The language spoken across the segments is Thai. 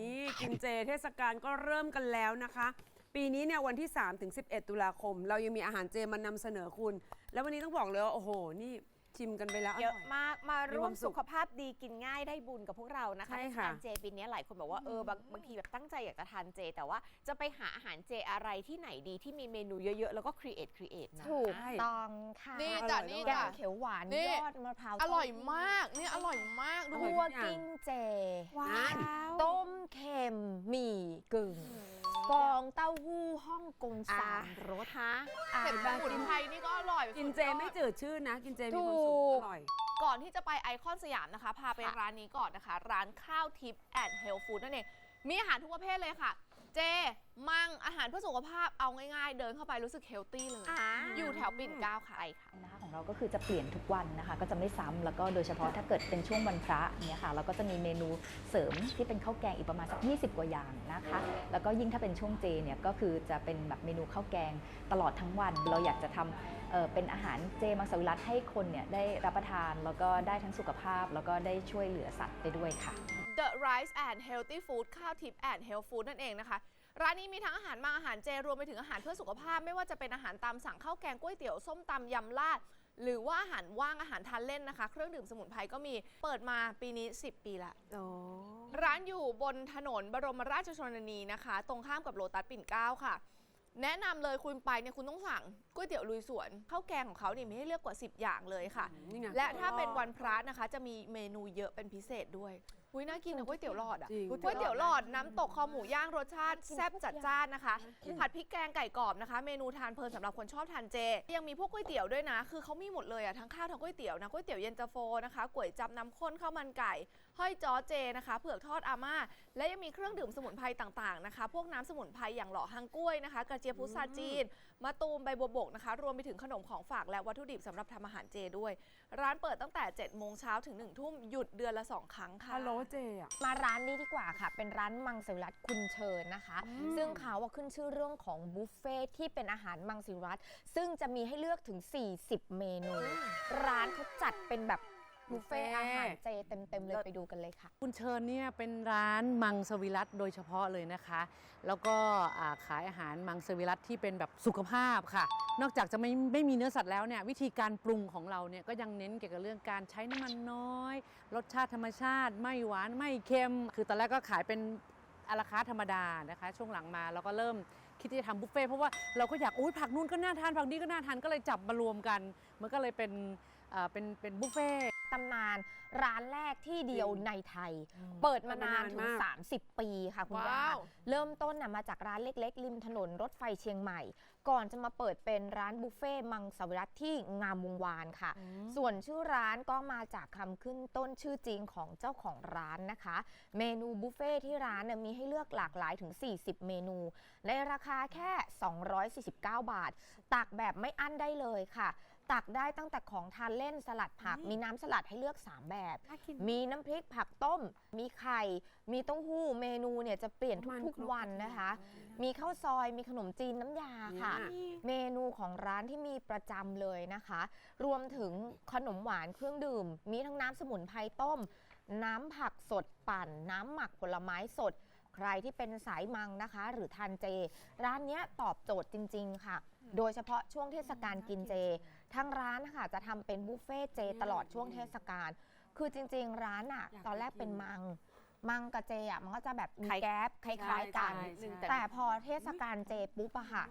นี่กินเจเทศกาลก็เริ่มกันแล้วนะคะ ปีนี้เนี่ยวันที่ 3 ถึง 11 ตุลาคม เรายังมีอาหารเจมานำเสนอคุณ แล้ววันนี้ต้องบอกเลยว่า โอ้โห นี่ ชิมกันไปแล้วเยอะร่ มากมามีร่คววามมสุสุขขภาพดีกินง่ายได้บุญกับพวกเรานะคะใช่เทศค่ะกาลเจปีนี้หลายคนบอกว่าเออบางบางทีแบบตั้งใจอยากจะทานเจ แต่ว่าจะไปหาอาหารเจอะไรที่ไหนดีที่มีเมนูเยอะๆ แล้วก็ครีเอทครีเอทนะ ถูกต้องค่ะนี่จ้ะอร่อยนี่แกจ้ะงเขียวหวานนี่ ยอดมะพร้าวอร่อยทดมากนี่อร่อยมากดู อร่อยคั่วกิ้งเจ ว้าว ต้มเค็มหมี่กึ่ง ฟองเต้าหู้ฮ่องกงสามรสฮะอ่าเผ็ดสมุนไพรนี่ก็อร่อยกินสุดเจยอดไม่จืดชื่นนะ กินเจมีความสุถูขกอร่อย ก่อนที่จะไปไอคอนสยามนะคะ พาไปร้านนี้ก่อนนะคะ ร้านข้าวทิพย์แอนด์เฮลฟู้ดนั่นเองมีอาหารทุกประเภทเลยค่ะ เจ มังอาหารเพื่อสุขภาพเอาง่ายๆ เดินเข้าไปรู้สึกเฮลตี้เลย อ่า อยู่แถวปิ่นเกล้าค่ะไอค่ะ นะคะของเราก็คือจะเปลี่ยนทุกวันนะคะ ก็จะไม่ซ้ำแล้วก็โดยเฉพาะถ้าเกิดเป็นช่วงวันพระเนี่ยค่ะเราก็จะมีเมนูเสริมที่เป็นข้าวแกงอีกประมาณสัก 20 กว่าอย่างนะคะ แล้วก็ยิ่งถ้าเป็นช่วงเจเนี่ยก็คือจะเป็นแบบเมนูข้าวแกงตลอดทั้งวัน เราอยากจะทำเอ่อเป็นอาหารเจมังสวิรัตให้คนเนี่ยได้รับประทานแล้วก็ได้ทั้งสุขภาพ แล้วก็ได้ช่วยเหลือสัตว์ไปด้วยค่ะ The Rice and Healthy Food ข้าวทิพย์ and Health Food นั่นเองนะคะ ร้านนี้มีทั้งอาหารบางอาหารเจรวมไปถึงอาหารเพื่อสุขภาพ ไม่ว่าจะเป็นอาหารตามสั่งข้าวแกงก๋วยเตี๋ยวส้มตำยำลาด หรือว่าอาหารว่างอาหารทานเล่นนะคะ เครื่องดื่มสมุนไพรก็มีเปิดมาปีนี้ 10 ปีละ โอ้ร้านอยู่บนถนนบรมราชชนนีนะคะ ตรงข้ามกับโลตัสปิ่นเกล้าค่ะ แนะนำเลยคุณไปเนี่ยคุณต้องสั่งก๋วยเตี๋ยวลุยสวนข้าวแกงของเขาเนี่ยมีให้เลือกกว่า 10 อย่างเลยค่ะ นี่ไงและถ้าเป็นวันพระนะคะ จะมีเมนูเยอะเป็นพิเศษด้วยอุ้ยน่ากินนะก๋วยเตี๋ยวหลอดอะจริง ก๋วยเตี๋ยวหลอดน้ำตกคอหมูย่างรสชาติแซ่บจัดจ้านนะคะ ผัดพริกแกงไก่กรอบนะคะ เมนูทานเพลินสำหรับคนชอบทานเจ ยังมีพวกก๋วยเตี๋ยวด้วยนะ คือเขามีหมดเลยอะทั้งข้าวทั้งก๋วยเตี๋ยวนะก๋วยเตี๋ยวเย็นตาโฟนะคะก๋วยจับน้ำข้นข้าวมันไก่ ห้อยจ้อเจนะคะเผือกทอดอาม่า และยังมีเครื่องดื่มสมุนไพรต่างๆนะคะ พวกน้ำสมุนไพรอย่างหล่อฮังกล้วยนะคะ กระเจี๊ยบพุทราจีนมะตูมใบบัวบกนะคะ รวมไปถึงขนมของฝากและวัตถุดิบสำหรับทำอาหารเจด้วย ร้านเปิดตั้งแต่7โมงเช้าถึง1ทุ่มหยุดเดือนละ 2 ครั้งค่ะ ฮัลโหลเจอะมาร้านนี้ดีกว่าค่ะ เป็นร้านมังสวิรัตคุณเชิญนะคะ ซึ่งเขาว่าขึ้นชื่อเรื่องของบุฟเฟ่ที่เป็นอาหารมังสวิรัตซึ่งจะมีให้เลือกถึง 40 เมนู ร้านเขาจัดเป็นแบบ บุฟเฟ่บุฟเฟ่อาหารเจเต็มๆเลยไปดูกันเลยค่ะ คุณเชิญเนี่ยเป็นร้านมังสวิรัตโดยเฉพาะเลยนะคะ แล้วก็อ่าขายอาหารมังสวิรัตที่เป็นแบบสุขภาพค่ะ นอกจากจะไม่ไม่มีเนื้อสัตว์แล้วเนี่ยวิธีการปรุงของเราเนี่ยก็ยังเน้นเกี่ยวกับเรื่องการใช้น้ำมันน้อย รสชาติธรรมชาติ ไม่หวานไม่เค็ม คือตอนแรกก็ขายเป็นอาราคาร์ทธรรมดานะคะ ช่วงหลังมาเราก็เริ่มคิดที่จะทำบุฟเฟ่ต์เพราะว่าเราก็อยากอุ้ยผักนู่นก็น่าทานผักนี้ก็น่าทานก็เลยจับมารวมกัน มันก็เลยเป็นอ่าเป็นเป็นบุฟเฟ่ต์ ตำนานร้านแรกที่เดียวในไทย เปิดมานานถึงเปิดมานานมาก30 ปีค่ะคุณว้าย่าวเริ่มต้นน่ะมาจากร้านเล็กๆ ริมถนนรถไฟเชียงใหม่ ก่อนจะมาเปิดเป็นร้านบุฟเฟ่ต์มังสวิรัตที่งามวงวานค่ะ ส่วนชื่อร้านก็มาจากคำขึ้นต้นชื่อจริงของเจ้าของร้านนะคะ เมนูบุฟเฟ่ที่ร้านเนี่ยมีให้เลือกหลากหลายถึง 40 เมนู ในราคาแค่ 249 บาท ตักแบบไม่อั้นได้เลยค่ะ ตักได้ตั้งแต่ของทานเล่นสลัดผัก มีน้ำสลัดให้เลือก 3 แบบ น่ากิน มีน้ำพริกผักต้ม มีไข่ มีเต้าหู้เมนูเนี่ยจะเปลี่ยนมันทุกครบๆวันนะคะ มีข้าวซอยมีขนมจีนน้ำยาค่ะเนี่ยเมนูของร้านที่มีประจำเลยนะคะ รวมถึงขนมหวานเครื่องดื่ม มีทั้งน้ำสมุนไพรต้ม น้ำผักสดปั่น น้ำหมักผลไม้สด ใครที่เป็นสายมังนะคะ หรือทานเจ ร้านเนี้ยตอบโจทย์จริง ๆ ค่ะ โดยเฉพาะช่วงเทศกาลกินเจ ทางร้านนะคะจะทำเป็นบุฟเฟ่ต์เจตลอดช่วงเทศกาลคือจริง ๆ ร้านอะอยากตอนแรกไปกินเป็นมัง มังกับเจอะมันก็จะแบบมีคล้าย แก๊ปคล้ายๆกัน ใช่ใช่ แต่พอเทศกาลเจปุ๊บอะค่ะ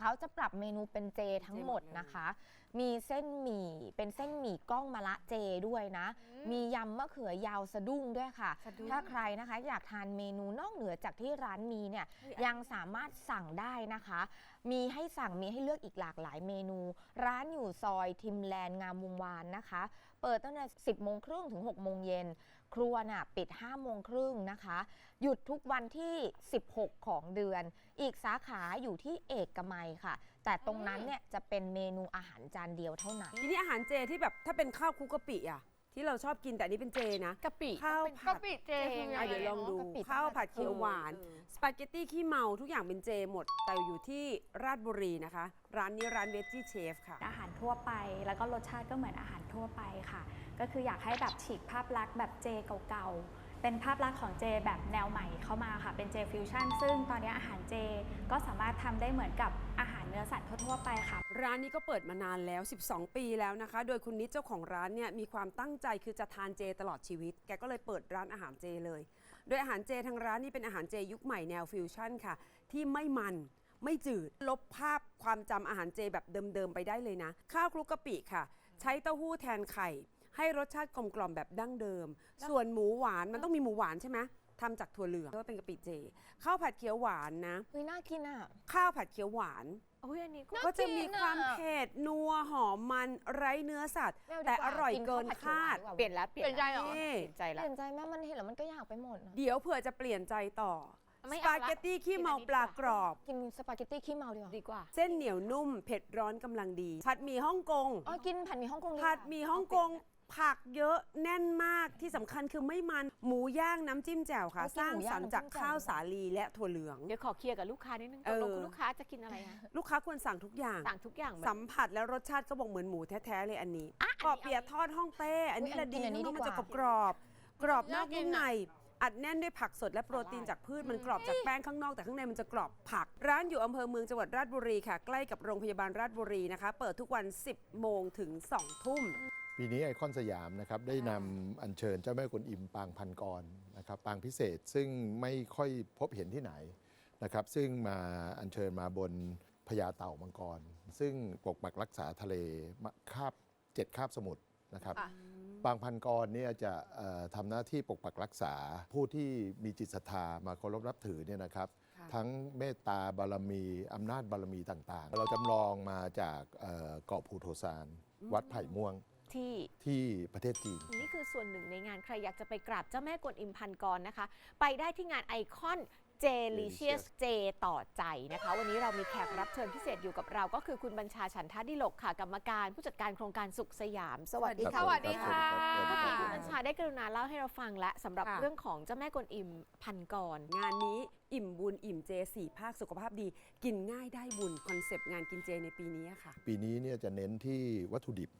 เขาจะปรับเมนูเป็นเจทั้งหมดนะคะ มีเส้นหมี่เป็นเส้นหมี่กล้องมะละเจด้วยนะ มียำมะเขือยาวสะดุ้งด้วยค่ะสะดุ้งถ้าใครนะคะอยากทานเมนูนอกเหนือจากที่ร้านมีเนี่ยยังสามารถสั่งได้นะคะ มีให้สั่งมีให้เลือกอีกหลากหลายเมนู ร้านอยู่ซอยทิมแลนด์งามวงวานนะคะ เปิดตั้งแต่ 10โมงครึ่งถึง6โมงเย็น ครัวน่ะปิด5โมงครึ่งนะคะ หยุดทุกวันที่ 16 ของเดือน อีกสาขาอยู่ที่เอกมัยค่ะ แต่ตรงนั้นเนี่ยจะเป็นเมนูอาหารจานเดียวเท่านั้น ทีนี้อาหารเจที่แบบถ้าเป็นข้าวคลุกกะปิอะ ที่เราชอบกินแต่อันนี้เป็นเจนะกะปิข้าวกะผัดปิเจคือไงอะเดี๋ยวลองดูกะปิ ข้าวผัดเขียวหวานเออสปาเกตตี้ขี้เมาทุกอย่างเป็นเจหมด แต่อยู่ที่ราชบุรีนะคะ ร้านนี้ร้านเวจจี้เชฟค่ะ อาหารทั่วไป แล้วก็รสชาติก็เหมือนอาหารทั่วไปค่ะ ก็คืออยากให้แบบฉีกภาพลักษณ์แบบเจเก่าๆ เป็นภาพลักษณ์ของเจแบบแนวใหม่เข้ามาค่ะ เป็นเจฟิวชั่น ซึ่งตอนนี้อาหารเจก็สามารถทำได้เหมือนกับอาหารเนื้อสัตว์ทั่วๆไปค่ะ ร้านนี้ก็เปิดมานานแล้ว 12 ปีแล้วนะคะ โดยคุณนิดเจ้าของร้านเนี่ยมีความตั้งใจคือจะทานเจตลอดชีวิต แกก็เลยเปิดร้านอาหารเจเลย โดยอาหารเจทางร้านนี่เป็นอาหารเจยุคใหม่แนวฟิวชั่นค่ะ ที่ไม่มันไม่จืด ลบภาพความจำอาหารเจแบบเดิมๆไปได้เลยนะ ข้าวคลุกกะปิค่ะ ใช้เต้าหู้แทนไข่ ให้รสชาติกลมกล่อมแบบดั้งเดิม ส่วนหมูหวานมันต้องมีหมูหวานใช่ไหมทำจากถั่วเหลืองก็เป็นกะปิเจ ข้าวผัดเขียวหวานนะ เฮ้ยน่ากินอะข้าวผัดเขียวหวาน โอ้ยอันนี้ก็ก็จะมีน่ากินความอะเผ็ดนัวหอมมันไร้เนื้อสัตว์ไม่เาดีแต่ว่าอร่อยนเกินข้วผัดขียวหวคาดดีกว่เปลี่ยนแล้วเปลี่ยนเปลี่ยนใจเหรอ นี่ เปลี่ยนใจเปแล้วลี่ยนใจแม่มันเห็นแล้วมันก็อยากไปหมดนะเดี๋ยวเผื่อจะเปลี่ยนใจต่อ ไม่สเอาปาละเกตตี้ขี้เมาปลากรอบ กินสปาเกตตี้ขี้เมาดีกว่าดีกว่า เส้นเหนียวนุ่ม เผ็ดร้อนกำลังดี ผัดหมี่ฮ่องกง อ๋อกินผัดหมี่ฮ่องกงดีกว่าผัดหมี่ฮ่องกง ผักเยอะแน่นมากที่สำคัญคือไม่มันหมูย่างน้ำจิ้มแจ่วค่ะ สร้างสรรค์จากข้าวสาลีและถั่วเหลือง เดี๋ยวขอเคลียร์กับลูกค้านิดนึงตเอกอลงคุณลูกค้าจะกินอะไรคะลูกค้าควรสั่งทุกอย่าง สั่งทุกอย่างเหมือนสัมผัสและรสชาติก็บอกเหมือนหมูแท้ๆเลยอันนี้อะกรอบเปียะทอดฮ่องเต้ อันนี้อุ๊ยอัละนดีกินอันนี้ข้างนอกมันดีจะกกรว่าอบกรอบๆกรอบนอกน่ากินุ่นมอะในอัดแน่นด้วยผักสดและโปรตีนจากพืชมันกรอบจากแป้งข้างนอกแต่ข้างในมันจะกรอบผัก ร้านอยู่อำเภอเมืองจังหวัดราชบุรีค่ะ ใกล้กับโรงพยาบาลราชบุรีนะคะ เปิดทุกวัน 10 โมงถึง 2 ทุ่ม ปีนี้ไอคอนสยามนะครับได้นำอัญเชิญเจ้าแม่กวนอิมปางพันกรนะครับปางพิเศษซึ่งไม่ค่อยพบเห็นที่ไหนนะครับซึ่งมาอัญเชิญมาบนพญาเต่ามังกร ซึ่งปกปักรักษาทะเลมะคาบเจ็ดคาบสมุทรนะครับค่ะปางพันกรเนี่ยจะเอ่อทำหน้าที่ปกปักรักษาผู้ที่มีจิตศรัทธามาเคารพนับถือเนี่ยนะครับค่ะทั้งเมตตาบารมีอำนาจบารมีต่างๆ เราจำลองมาจากเอ่อเกาะภูโทซาน วัดไผ่ม่วง ที่ที่ประเทศจีน นี่คือส่วนหนึ่งในงานใครอยากจะไปกราบเจ้าแม่กวนอิมพันกรนะคะ ไปได้ที่งานไอคอนเจลิเชียสเจต่อใจนะคะ วันนี้เรามีแขกรับเชิญพิเศษอยู่กับเรา ก็คือคุณบัญชาฉันทาดิโลกค่ะกรรมการผู้จัดการโครงการสุขสยาม สวัสดีสค่ะวัสดีค่ะสวัสดีครับคุณบัญชาได้กรุณาเล่าให้เราฟังและสำหรับค่ะ เรื่องของเจ้าแม่กวนอิมพันกร งานนี้อิ่มบุญอิ่มเจสี่ภาคสุขภาพดี กินง่ายได้บุญคอนเซปต์งานกินเจในปีนี้ค่ะ ปีนี้เนี่ยจะเน้นที่วัตถุดิบ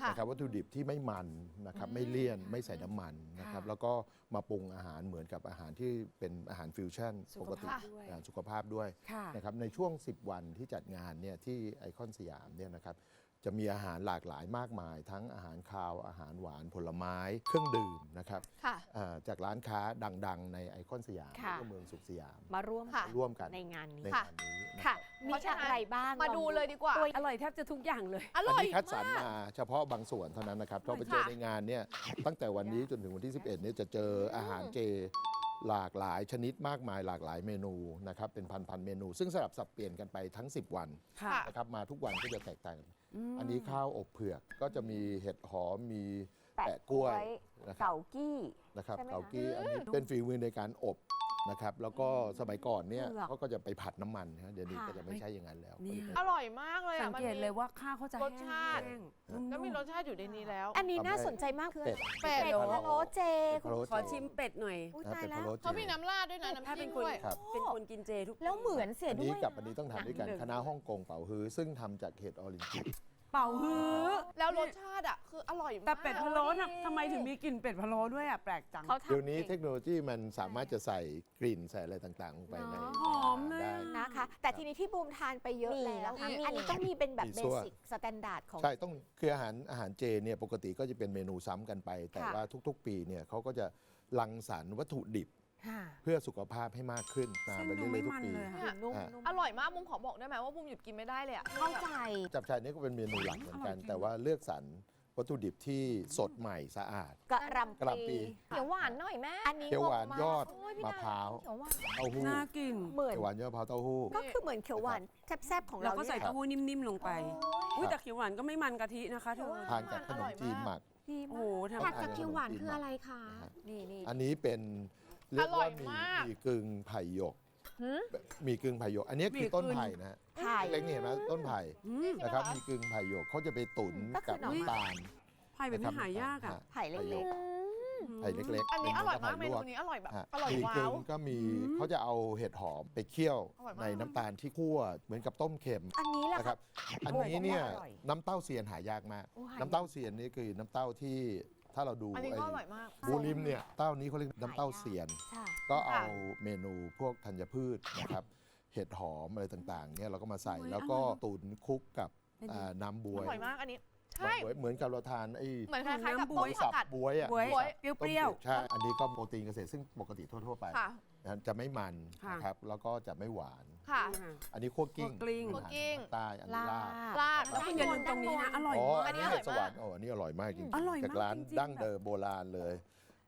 ค่ะ นะครับวัตถุดิบที่ไม่มันนะครับไม่เลี่ยนไม่ใส่น้ำมันนะครับค่ะแล้วก็มาปรุงอาหารเหมือนกับอาหารที่เป็นอาหารฟิวชั่นสุปขกติภาพด้วย อ่าสุขภาพด้วยค่ะ นะครับในช่วง 10 วันที่จัดงานเนี่ยที่ไอคอนสยามเนี่ยนะครับ จะมีอาหารหลากหลายมากมาย ทั้งอาหารคาวอาหารหวานผลไม้เครื่องดื่มนะครับค่ะ อ่าจากร้านค้าดังๆ ในไอคอนสยามค่ะ แล้วก็เมืองสุขสยามมาร่วมค่ะร่วมกันในงานในนี้ งานนี้นะค่ะรับมีเพราะฉะนั้นอะไรบ้างมาองดูเลยดีกว่า ตัวอร่อยแทบจะทุกอย่างเลยออันร่อยนี้คัดสรรมากมาเฉพาะบางส่วนเท่านั้นนะครับเราไปเจอค่ะ ในงานเนี่ยตั้งแต่วันนี้จนถึงวันที่ 11เนี่ยจะเจออาหารเจหลากหลายชนิดมากมายหลากหลายเมนูนะครับเป็นพันๆเมนู ซึ่งสลับสับเปลี่ยนกันไปทั้ง 10 วันค่ะ นะครับมาทุกวันก็จะแตกต่างกัน อันนี้ข้าวอบเผือกก็จะมีเห็ดหอมมี แปะกล้วยนะครับเก่ากี้นะครับใช่ไหมคะเกากี้อันนี้เป็นฝีมือในการอบนะครับ แล้วก็สมัยก่อนเนี่ยเผือก เขาก็จะไปผัดน้ำมันนะเดี๋ยวนี้ค่ะก็จะไม่ใช่อย่างนั้นแล้วเนี่ยอร่อยมากเลยสัอะงมันเกตมีเลยว่าข้าวเขาจะรสชาติ แห้งๆนุ่มๆแล้วมีรสชาติอยู่ในนี้แล้ว อันนี้น่าสนใจมากคือเป็ดเป็ดเป็ดพะโล้เจเป็ดพะโล้ขอชิมเป็ดหน่อย อุ้ยนะตายเป็นแล้พะว โล้เจเขามีน้ำราดด้วยนะถ้าน้ำเป็จิ้นมคนด้วย ครับเป็นคนกินเจทุกแล้วเหมือนเสียอันด้นี้วยกับอันนี้ต้องทานด้วยกันหนึ่งคณะฮ่องกงเป่าฮื้อซึ่งทำจากเห็ดออรินจิ เป่าฮื้อ แล้วรสชาติอะคืออร่อยมากแต่เป็ดพะโล้น่ะทำไมถึงมีกลิ่นเป็ดพะโล้ด้วยอะแปลกจัง เขาทำเดี๋ยวนี้องเทคโนโลยีมันสามารถจะใส่กลิ่นใส่อะไรต่างๆลงไปในเนอะหอมเลยได้อะนะคะ แต่ทีนี้ที่บูมทานไปเยอะมีแล้วนะคะมี อันนี้ต้องมีเป็นแบบมีเบซั่ว สิกสแตนดาร์ดของ ใช่ต้องคืออาหารอาหารเจเนี่ยปกติก็จะเป็นเมนูซ้ำกันไป แต่ค่ะ ว่าทุกๆ ปีเนี่ยเขาก็จะรังสรรค์วัตถุดิบค่ะ เพื่อสุขภาพให้มากขึ้นมาเส้นไปดูเรื่ไม่อยๆทุกมันปีเลยนุ่ค่ะมนุ่มอะนุ่มอร่อยมากบุมขอบอกได้ไหมว่าบุมหยุดกินไม่ได้เลยอะเข้าใจ จับชายนี่ก็เป็นเมนูหลักเหมือนกันอร่อยจริงแต่ว่าเลือกสรรวัตถุดิบที่สดใหม่สะอาด กระหลำกะหล่ำปี เขียวหวานหน่อยแม่ อันนี้เขียวหวานงงมกยอดโอ้ยพี่มะดพร้าวเขียวหวานเต้าหู้น่ากินเหมือนเขียวหวานยอดมะพร้าวเต้าหู้ ก็คือเหมือนเขียวหวานแซ่บๆของเราเราก็ใส่เนี่ยเต้าหู้นิ่มๆลงไปอุ้ยแต่เขียวหวานก็ไม่มันกะทินะคะเธอทานกับขนมจีนหมักดีโอ้มาโหกทำผัดกับเขียวหวานคืออะไรคะนะฮะนี่นี่อันนี้เป็น เรียกว่าอร่อยมีมาก มีกึ่งไผ่หยกมีกึ่งไผ่หยก อันนี้คือต้นไผ่นะฮะไผ่ เล็กนี่เห็นไหมต้นไผ่อืมนะครับมีกึ่งไผ่หยกเขาจะไปตุ๋นก็คือกับหน่อไม้ น้ำตาลไผ่แบบนี้หายากอะ ไผ่เล็กไผ่เล็กๆอันนี้อร่อยมากเมป็นูไผ่ลวนี้อร่อยแบบฮะอร่อยมีว้ากึ่ว งก็มีเขาจะเอาเห็ดหอมไปเคี่ยวอร่อยมาก ในน้ำตาลที่คั่วเหมือนกับต้มเค็มอันนี้แหละนะคครัรับ บ อันนี้เนี่ยอร่อยน้ำเต้าเซียนหายากมาก โอ้หายาก น้ำเต้าเซียนนี่คือน้ำเต้าที่ ถ้าเราดูอันนี้ไอ้ก็อร่อยมาก บูริมเนี่ยเต้านี้เขาเรียกน้ำเต้าเซียน ค่ะ ก็เอาค่ะเมนูพวกธัญพืชนะครับ เห็ดหอมอะไรต่างๆเนี่ยเราก็มาใส่โอ้ยแล้วก็อร่อยตุ๋นคลุกกับเป็นอ่าน้ำบวอยร่อยมากอันนี้ ใช่น้ำบ๊วยเหมือนกับเราทานไอ้เหมือนคล้ายๆกับน้ำบ๊ต้วมยผักกาดบวยอะบ๊วยหมูสัเปรี้ยวต้มจืดใช่อันนี้ก็โปรตีนเกษตรซึ่งปกติทั่ว ๆ ไปค่ะ นะจะไม่มันค่ะ นะครับแล้วก็จะไม่หวาน ค่ะค่ะอันนี้คั่วกิ้ง คั่วกลิ้ง อาหารคั่วกลิ้งใต้อันนี้ลาบ ลาดแล้วคุณ อย่าลืมตรงนี้นะ อร่อยอ๋อมากอันนี้อันนี้เห็ดสอร่อยวรมารกค์โอ้อันนี้อร่อยมากจริงอร่อยๆจากมากร้านจริงๆดั้งเดิมโบราณเลย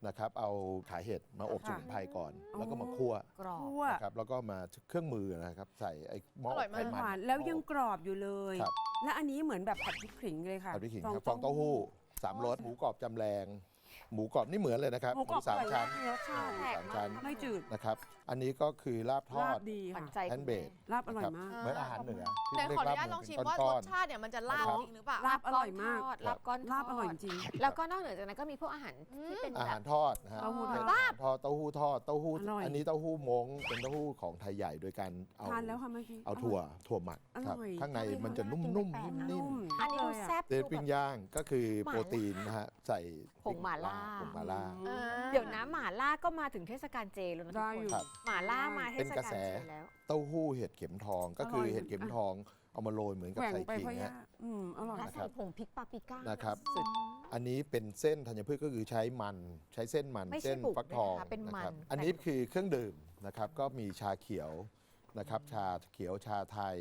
นะครับ เอาขาเห็ดมาอบสค่ะ มุนไพรก่อนอ๋อแล้วก็มาคั่วกรอบ คั่วนะครับแล้วก็มาเครื่องมือนะครับ ใส่ไอ้หม้ออร่อยมาก ไขหมัน วานแล้วยังกรอบอยู่เลย ครับ และอันนี้เหมือนแบบผัดพริกขิงเลยค่ะผัดพริกขิงครับฟองเต้าหู้สามรสหมูกรอบจำแรง หมูกรอบนี่เหมือนเลยนะครับหมูกรอบสามอร่อยชั้น มากรสชาติหมูสามชั้น ไม่จืดนะครับ อันนี้ก็คือลาบทอลาดบดีขวัค่ะญใจแฮคุนณเบแม่ ดลาบอร่อยมาก เหมือนอาหารเหนือไหนที่ขออนุเรียกญาตลาบลองชิมเหมืว่าอนเป็นรก้อสนชาติเนี่ยมันจะลาบครับจริงหรือเปล่าลาบอร่อยมากลาบก้อนทลาบอร่อยจริง แล้วก็นอกเหนือจากนั้นก็มีพวกอาหารที่เป็นอาแบหาบ รทอดนะฮะเต้าหู้ทอดเป็นอาหารทอดเต้าหู้ทอดเต้าหู้อร่อย อันนี้เต้าหู้มงเป็นเต้าหู้ของไทยใหญ่โดยการเอาทานแล้วค่ะเมื่อกี้ เอาถั่วถั่วหมักครับอร่อย ข้างในมันจะนุ่มๆนิ่มนุ่มอันนี้ดูเลยอะแซ่บๆเดนปิ้งย่างก็คือหม่าล่าโปรตีนนะฮะใส่ผงหม่าล่า ผงหม่าล่า อ่า เดี๋ยวนะหม่าล่าก็มาถึงเทศกาลเจแล้วนะทุได้กคอนยู่ ครับหม่าล่ามาเทเป็นศกระกาลแสเจแล้ว เต้าหู้เห็ดเข็มทองก็คือร่อย เห็ดเข็มทองเอามาโรยเหมือนกับแกว่งใส่ไปขิงพะยาฮะ อืมอร่อย และนะครัใส่บผงพริกปาปริก้านะครับ สุด อันนี้เป็นเส้นธัญพืชก็คือใช้มันใช้เส้นมันไม่ใช่เส้นบุกฟักทองด้วยนะคะเป็นมันครับอันนี้คือเครื่องดื่มนะครับก็มีชาเขียวนะครับชาเขียวชาไทย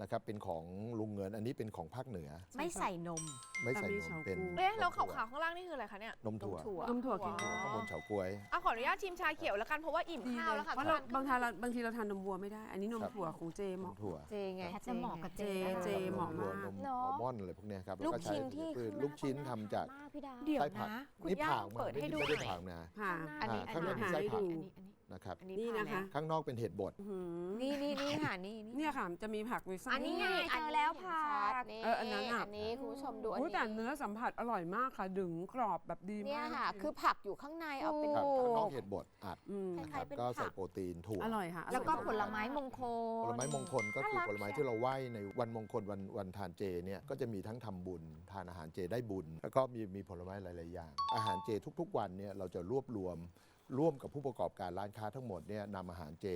นะครับเป็นของลุงเงินอันนี้เป็นของภาคเหนือ ไม่ใส่นม ไม่ใส่แต่มีนมเฉาเป็นก๊วยเอ๊ะแล้วนขามวถั่ๆข้างล่างนี่คืออะไรคะเนี่ยนมถั่วถั่วนมถั่วกินอ๋อข้างบนเฉาก๊วยอะขออนุญาตชิมชาเขียวแล้วกันเพราะว่าอิ่มดีข้าวเลแล้วยค่ะเพราะเราทนบางทานเราบางทีเราทานนมวัวไม่ได้ อันนี้นมครับถั่วของเจเหนมาะมถั่วเจไงแพทย์จะเหมาะกับเจเจนเหมาะมถั่วมากนมเนอัอะลมอนด์อะไรพวกเนี้ยครับลูกแล้วก็ใช้ชิ้นที่พืชข้างหน้าลูกชิ้นทำจากมากพี่ดาวเดี๋ยวไส้ผักนะคุณนี่ย่าผ่างมาเปิดให้ดูไม่หได้น่อยผ่ามาค่ะอันนี้อ่าอันนี้ข้างในมีไส้ผักอันนี้อั นนี้นะครับ อันนี้นี่ผ่านะคะแล้วข้างนอกเป็นเห็ดบด อื้อหือนี่นี่นี่ค่ะนี่นี่เนี่ยค่ะจะมีผักวิซ่า อันนี้ไงเจอแล้วผักนี่เอออันนั้นอะ อันนี้คุณผู้ชมดูอันอุ๊ยแต่นี้เนื้อสัมผัสอร่อยมากค่ะ ดึงกรอบแบบดีเนี่ยมากค่ะจริงคือผักอยู่ข้างในเอาเป็น ครับโอ้ข้างนอกเห็ดบดอัดอืมนะคคล้ารัยบๆเป็นก็ใส่ผัก โปรตีนถั่ว อร่อยค่ะอร่อยแล้วก็มากผลไม้มงคล ผลไม้มงคลก็คือน่ารักผลไม้เชียว ที่เราไหว้ในวันมงคลวันวันทานเจเนี่ยก็จะมีทั้งทำบุญ ทานอาหารเจได้บุญ แล้วก็มีมีผลไม้หลาย ๆ อย่าง อาหารเจทุก ๆ วันเนี่ยเราจะรวบรวม ร่วมกับผู้ประกอบการร้านค้าทั้งหมดเนี่ยนำอาหารเจ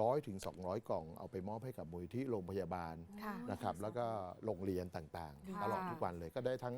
ร้อยถึง 200 กล่องเอาไปมอบให้กับมูลที่โรงพยาบาลค่ะ นะครับแล้วก็โรงเรียนต่างค่ะๆตลอดทุกวันเลยก็ได้ทั้ง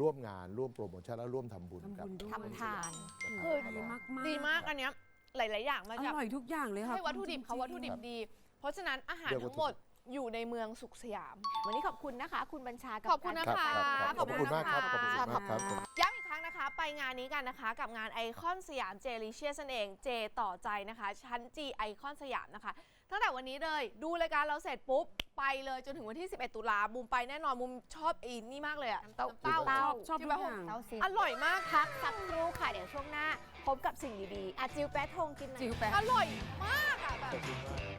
ร่วมงานร่วมโปรโมชั่นและร่วมทำบุญทำกับบุญด้วย ทำทาน นะครับคือดีมากๆดีมากอันเนี้ยหลาย ๆ อย่างมาอจากร่อยทุกอย่างเลยค่ะให้วัตถุดิบเขาวัตถุดิบดี เพราะฉะนั้นอาหารเรียกวัตทั้ถุงหมดิดบอยู่ในเมืองสุขสยาม วันนี้ขอบคุณนะคะ คุณบัญชากับขอบคุณนะการคะครับขอบคุณมากครับขอบคุณมากครับ ย้ำอีกครั้ง นะคะ ไปงานนี้กันนะคะกับงานไอคอนสยามเจลิเชียสนั่นเองเจต่อใจนะคะ ชั้น G ไอคอนสยามนะคะ ตั้งแต่วันนี้เลยดูรายการเราเสร็จปุ๊บ ไปเลยจนถึงวันที่ 11 ตุลาบุมไปแน่นอนบุมชอบอีนี่มากเลยอะเต้าเต้าเต้าชอบทุกอย่างเต้าซีอร่อยมากพักสักครู่ค่ะ เดี๋ยวช่วงหน้า พบกับสิ่งดีๆอาจิวแปะทงกินหน่อยจิ๋วแปะอร่อยมากอะแบบ